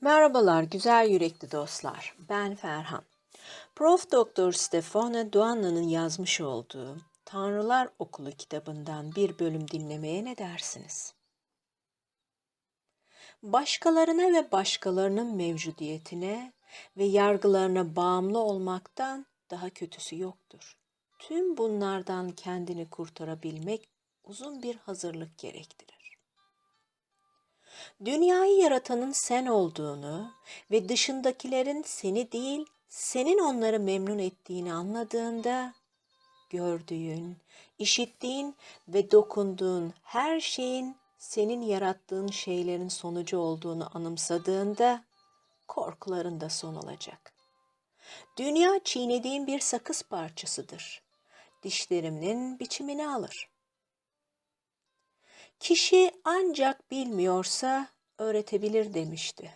Merhabalar güzel yürekli dostlar. Ben Ferhan. Prof. Doktor Stefano Duanna'nın yazmış olduğu Tanrılar Okulu kitabından bir bölüm dinlemeye ne dersiniz? Başkalarına ve başkalarının mevcudiyetine ve yargılarına bağımlı olmaktan daha kötüsü yoktur. Tüm bunlardan kendini kurtarabilmek uzun bir hazırlık gerektirir. Dünyayı yaratanın sen olduğunu ve dışındakilerin seni değil, senin onları memnun ettiğini anladığında gördüğün, işittiğin ve dokunduğun her şeyin senin yarattığın şeylerin sonucu olduğunu anımsadığında korkuların da son olacak. Dünya çiğnediğin bir sakız parçasıdır. Dişlerinin biçimini alır. Kişi ancak bilmiyorsa öğretebilir demişti.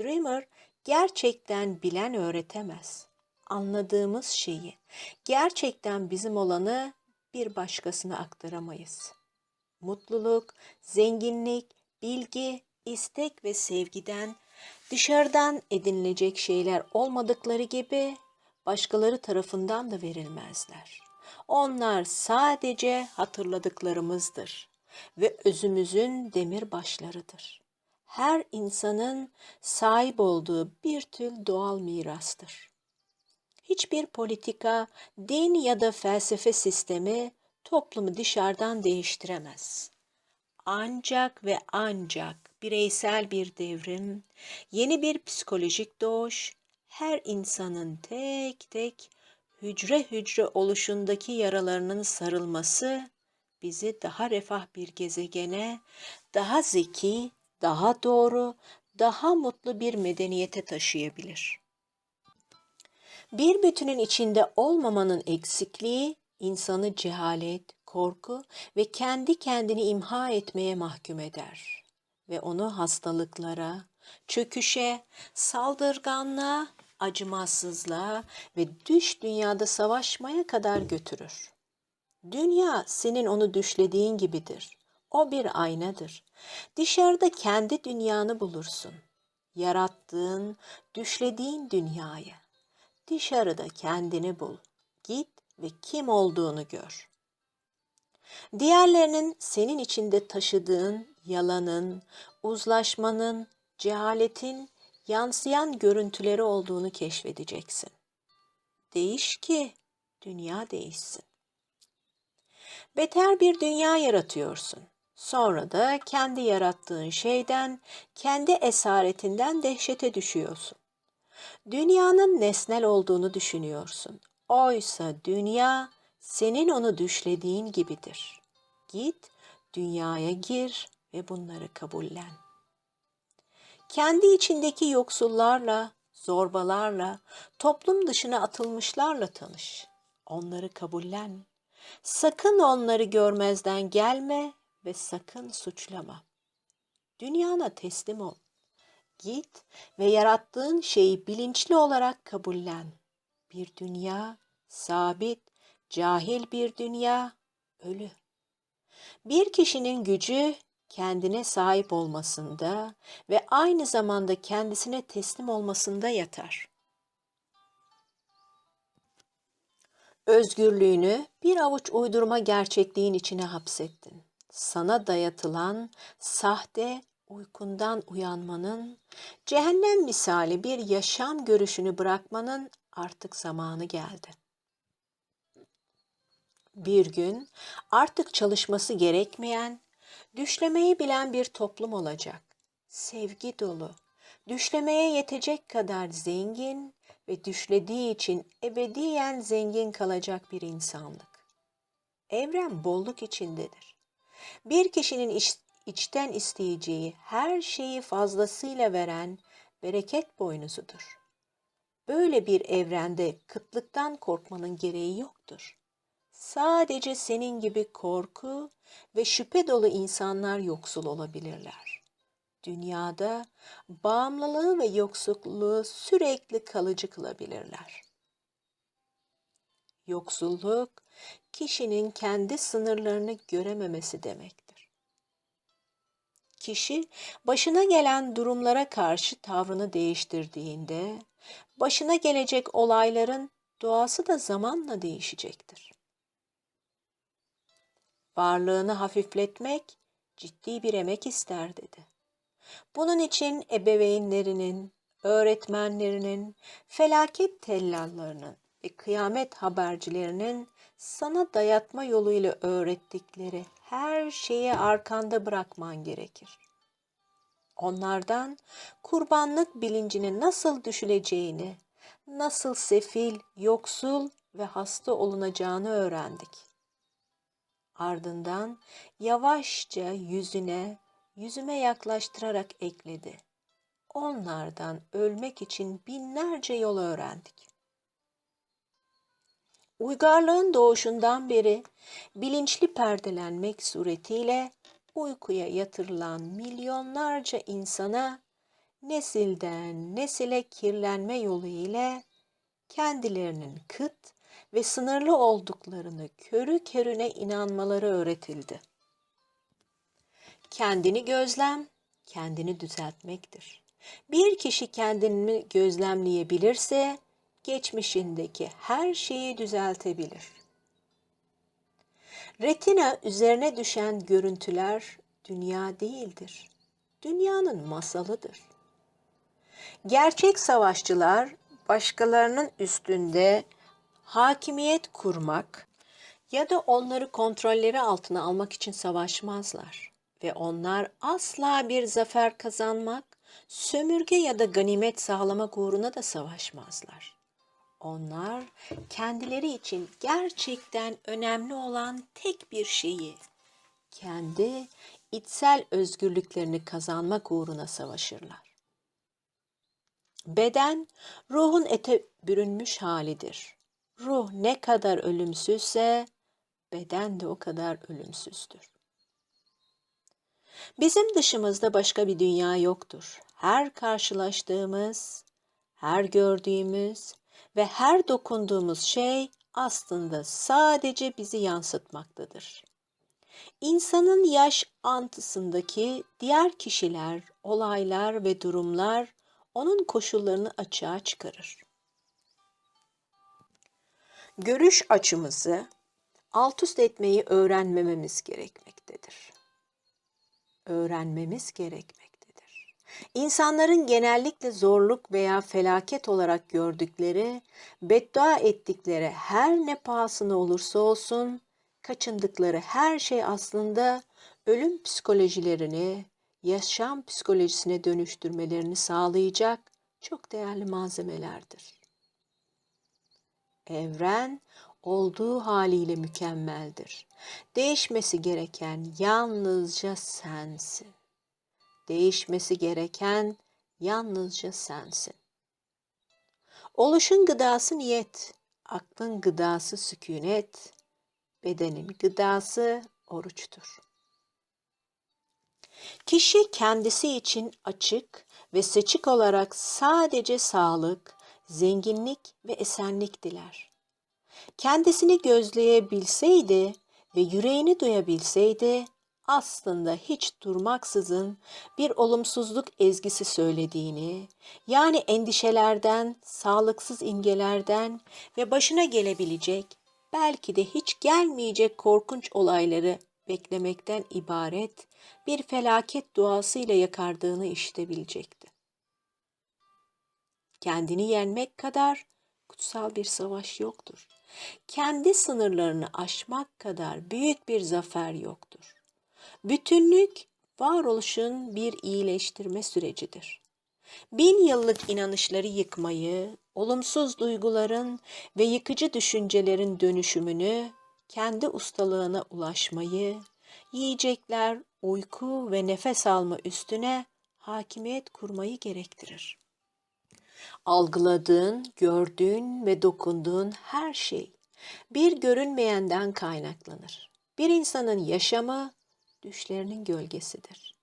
Dreamer gerçekten bilen öğretemez. Anladığımız şeyi, gerçekten bizim olanı bir başkasına aktaramayız. Mutluluk, zenginlik, bilgi, istek ve sevgiden dışarıdan edinilecek şeyler olmadıkları gibi başkaları tarafından da verilmezler. Onlar sadece hatırladıklarımızdır ve özümüzün demir başlarıdır. Her insanın sahip olduğu bir tür doğal mirastır. Hiçbir politika, din ya da felsefe sistemi toplumu dışarıdan değiştiremez. Ancak ve ancak bireysel bir devrim, yeni bir psikolojik doğuş, her insanın tek tek hücre hücre oluşundaki yaralarının sarılması bizi daha refah bir gezegene, daha zeki, daha doğru, daha mutlu bir medeniyete taşıyabilir. Bir bütünün içinde olmamanın eksikliği insanı cehalet, korku ve kendi kendini imha etmeye mahkum eder ve onu hastalıklara, çöküşe, saldırganlığa, acımasızlığa ve düş dünyada savaşmaya kadar götürür. Dünya senin onu düşlediğin gibidir. O bir aynadır. Dışarıda kendi dünyanı bulursun. Yarattığın, düşlediğin dünyayı. Dışarıda kendini bul. Git ve kim olduğunu gör. Diğerlerinin senin içinde taşıdığın yalanın, uzlaşmanın, cehaletin yansıyan görüntüleri olduğunu keşfedeceksin. Değiş ki dünya değişsin. Beter bir dünya yaratıyorsun. Sonra da kendi yarattığın şeyden, kendi esaretinden dehşete düşüyorsun. Dünyanın nesnel olduğunu düşünüyorsun. Oysa dünya senin onu düşlediğin gibidir. Git, dünyaya gir ve bunları kabullen. Kendi içindeki yoksullarla, zorbalarla, toplum dışına atılmışlarla tanış. Onları kabullen. Sakın onları görmezden gelme ve sakın suçlama. Dünyana teslim ol. Git ve yarattığın şeyi bilinçli olarak kabullen. Bir dünya, sabit, cahil bir dünya, ölü. Bir kişinin gücü kendine sahip olmasında ve aynı zamanda kendisine teslim olmasında yatar. Özgürlüğünü bir avuç uydurma gerçekliğin içine hapsettin. Sana dayatılan sahte uykundan uyanmanın, cehennem misali bir yaşam görüşünü bırakmanın artık zamanı geldi. Bir gün artık çalışması gerekmeyen, düşlemeyi bilen bir toplum olacak. Sevgi dolu, düşlemeye yetecek kadar zengin ve düşlediği için ebediyen zengin kalacak bir insanlık. Evren bolluk içindedir. Bir kişinin iç, içten isteyeceği her şeyi fazlasıyla veren bereket boynuzudur. Böyle bir evrende kıtlıktan korkmanın gereği yoktur. Sadece senin gibi korku ve şüphe dolu insanlar yoksul olabilirler dünyada bağımlılığı ve yoksulluğu sürekli kalıcı kılabilirler. Yoksulluk, kişinin kendi sınırlarını görememesi demektir. Kişi başına gelen durumlara karşı tavrını değiştirdiğinde başına gelecek olayların doğası da zamanla değişecektir. Varlığını hafifletmek ciddi bir emek ister dedi. Bunun için ebeveynlerinin, öğretmenlerinin, felaket tellallarının ve kıyamet habercilerinin sana dayatma yoluyla öğrettikleri her şeyi arkanda bırakman gerekir. Onlardan kurbanlık bilincini nasıl düşüleceğini, nasıl sefil, yoksul ve hasta olunacağını öğrendik. Ardından yavaşça yüzüne, yüzüme yaklaştırarak ekledi. Onlardan ölmek için binlerce yol öğrendik. Uygarlığın doğuşundan beri bilinçli perdelenmek suretiyle uykuya yatırılan milyonlarca insana nesilden nesile kirlenme yolu ile kendilerinin kıt ve sınırlı olduklarını körü körüne inanmaları öğretildi. Kendini gözlem, kendini düzeltmektir. Bir kişi kendini gözlemleyebilirse geçmişindeki her şeyi düzeltebilir. Retina üzerine düşen görüntüler dünya değildir. Dünyanın masalıdır. Gerçek savaşçılar başkalarının üstünde hakimiyet kurmak ya da onları kontrolleri altına almak için savaşmazlar ve onlar asla bir zafer kazanmak, sömürge ya da ganimet sağlamak uğruna da savaşmazlar. Onlar kendileri için gerçekten önemli olan tek bir şeyi, kendi içsel özgürlüklerini kazanmak uğruna savaşırlar. Beden ruhun ete bürünmüş halidir. Ruh ne kadar ölümsüzse beden de o kadar ölümsüzdür. Bizim dışımızda başka bir dünya yoktur. Her karşılaştığımız, her gördüğümüz ve her dokunduğumuz şey aslında sadece bizi yansıtmaktadır. İnsanın yaş antısındaki diğer kişiler, olaylar ve durumlar onun koşullarını açığa çıkarır. Görüş açımızı alt üst etmeyi öğrenmememiz gerekmektedir. Öğrenmemiz gerekmektedir. İnsanların genellikle zorluk veya felaket olarak gördükleri, beddua ettikleri her ne pahasına olursa olsun, kaçındıkları her şey aslında ölüm psikolojilerini, yaşam psikolojisine dönüştürmelerini sağlayacak çok değerli malzemelerdir. Evren olduğu haliyle mükemmeldir. Değişmesi gereken yalnızca sensin. Değişmesi gereken yalnızca sensin. Oluşun gıdası niyet, aklın gıdası sükunet, bedenin gıdası oruçtur. Kişi kendisi için açık ve seçik olarak sadece sağlık, zenginlik ve esenlik diler. Kendisini gözleyebilseydi ve yüreğini duyabilseydi aslında hiç durmaksızın bir olumsuzluk ezgisi söylediğini, yani endişelerden, sağlıksız imgelerden ve başına gelebilecek, belki de hiç gelmeyecek korkunç olayları beklemekten ibaret bir felaket duasıyla yakardığını işitebilecekti. Kendini yenmek kadar kutsal bir savaş yoktur. Kendi sınırlarını aşmak kadar büyük bir zafer yoktur. Bütünlük varoluşun bir iyileştirme sürecidir. Bin yıllık inanışları yıkmayı, olumsuz duyguların ve yıkıcı düşüncelerin dönüşümünü, kendi ustalığına ulaşmayı, yiyecekler, uyku ve nefes alma üstüne hakimiyet kurmayı gerektirir. Algıladığın, gördüğün ve dokunduğun her şey bir görünmeyenden kaynaklanır. Bir insanın yaşamı düşlerinin gölgesidir.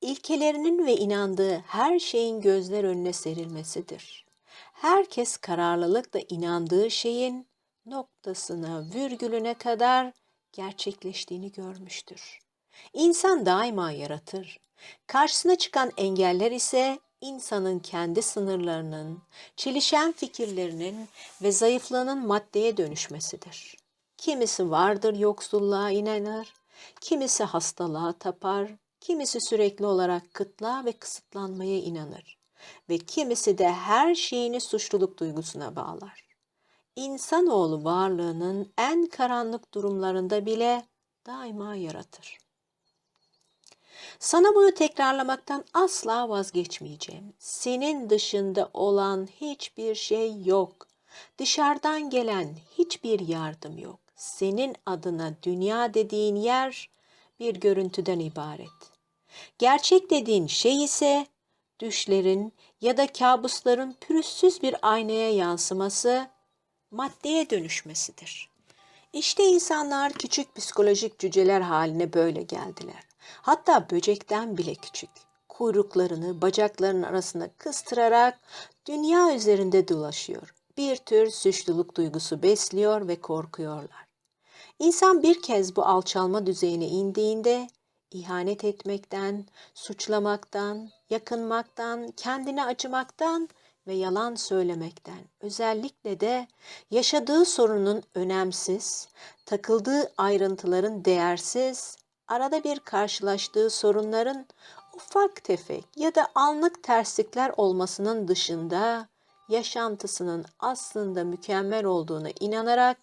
İlkelerinin ve inandığı her şeyin gözler önüne serilmesidir. Herkes kararlılıkla inandığı şeyin noktasına, virgülüne kadar gerçekleştiğini görmüştür. İnsan daima yaratır. Karşısına çıkan engeller ise insanın kendi sınırlarının, çelişen fikirlerinin ve zayıflığının maddeye dönüşmesidir. Kimisi vardır yoksulluğa inanır, kimisi hastalığa tapar, kimisi sürekli olarak kıtlığa ve kısıtlanmaya inanır ve kimisi de her şeyini suçluluk duygusuna bağlar. İnsanoğlu varlığının en karanlık durumlarında bile daima yaratır. Sana bunu tekrarlamaktan asla vazgeçmeyeceğim. Senin dışında olan hiçbir şey yok. Dışarıdan gelen hiçbir yardım yok. Senin adına dünya dediğin yer bir görüntüden ibaret. Gerçek dediğin şey ise düşlerin ya da kabusların pürüzsüz bir aynaya yansıması, maddeye dönüşmesidir. İşte insanlar küçük psikolojik cüceler haline böyle geldiler. Hatta böcekten bile küçük. Kuyruklarını bacaklarının arasına kıstırarak dünya üzerinde dolaşıyor. Bir tür suçluluk duygusu besliyor ve korkuyorlar. İnsan bir kez bu alçalma düzeyine indiğinde ihanet etmekten, suçlamaktan, yakınmaktan, kendine acımaktan ve yalan söylemekten, özellikle de yaşadığı sorunun önemsiz, takıldığı ayrıntıların değersiz, arada bir karşılaştığı sorunların ufak tefek ya da anlık terslikler olmasının dışında yaşantısının aslında mükemmel olduğuna inanarak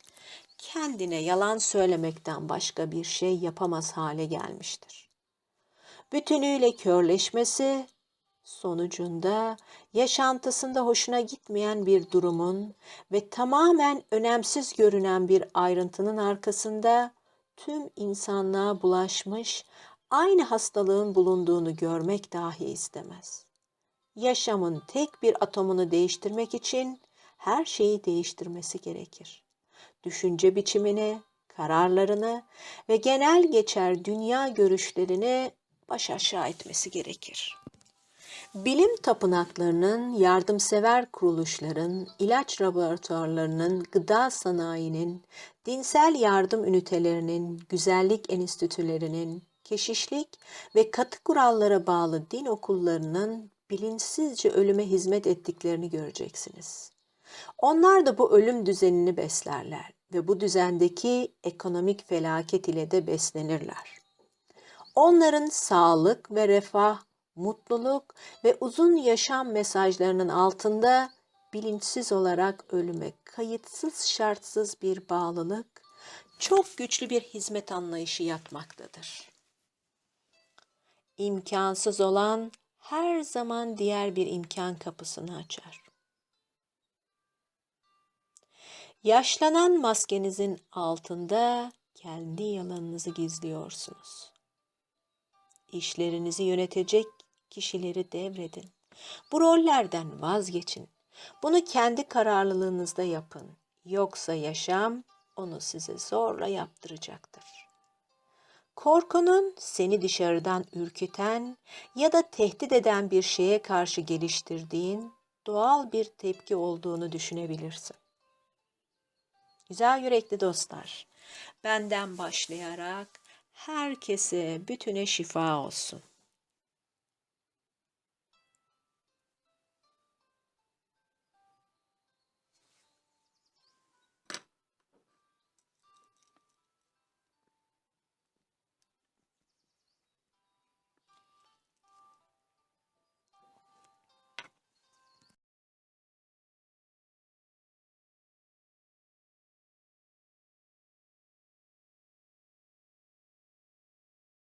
kendine yalan söylemekten başka bir şey yapamaz hale gelmiştir. Bütünüyle körleşmesi sonucunda yaşantısında hoşuna gitmeyen bir durumun ve tamamen önemsiz görünen bir ayrıntının arkasında tüm insanlığa bulaşmış aynı hastalığın bulunduğunu görmek dahi istemez. Yaşamın tek bir atomunu değiştirmek için her şeyi değiştirmesi gerekir. Düşünce biçimini, kararlarını ve genel geçer dünya görüşlerini baş aşağı etmesi gerekir. Bilim tapınaklarının, yardımsever kuruluşların, ilaç laboratuvarlarının, gıda sanayinin, dinsel yardım ünitelerinin, güzellik enstitülerinin, keşişlik ve katı kurallara bağlı din okullarının bilinçsizce ölüme hizmet ettiklerini göreceksiniz. Onlar da bu ölüm düzenini beslerler ve bu düzendeki ekonomik felaket ile de beslenirler. Onların sağlık ve refah, mutluluk ve uzun yaşam mesajlarının altında bilinçsiz olarak ölüme kayıtsız şartsız bir bağlılık, çok güçlü bir hizmet anlayışı yatmaktadır. İmkansız olan her zaman diğer bir imkan kapısını açar. Yaşlanan maskenizin altında kendi yalanınızı gizliyorsunuz. İşlerinizi yönetecek kişileri devredin. Bu rollerden vazgeçin. Bunu kendi kararlılığınızda yapın. Yoksa yaşam onu size zorla yaptıracaktır. Korkunun seni dışarıdan ürküten ya da tehdit eden bir şeye karşı geliştirdiğin doğal bir tepki olduğunu düşünebilirsin. Güzel yürekli dostlar, benden başlayarak herkese bütüne şifa olsun.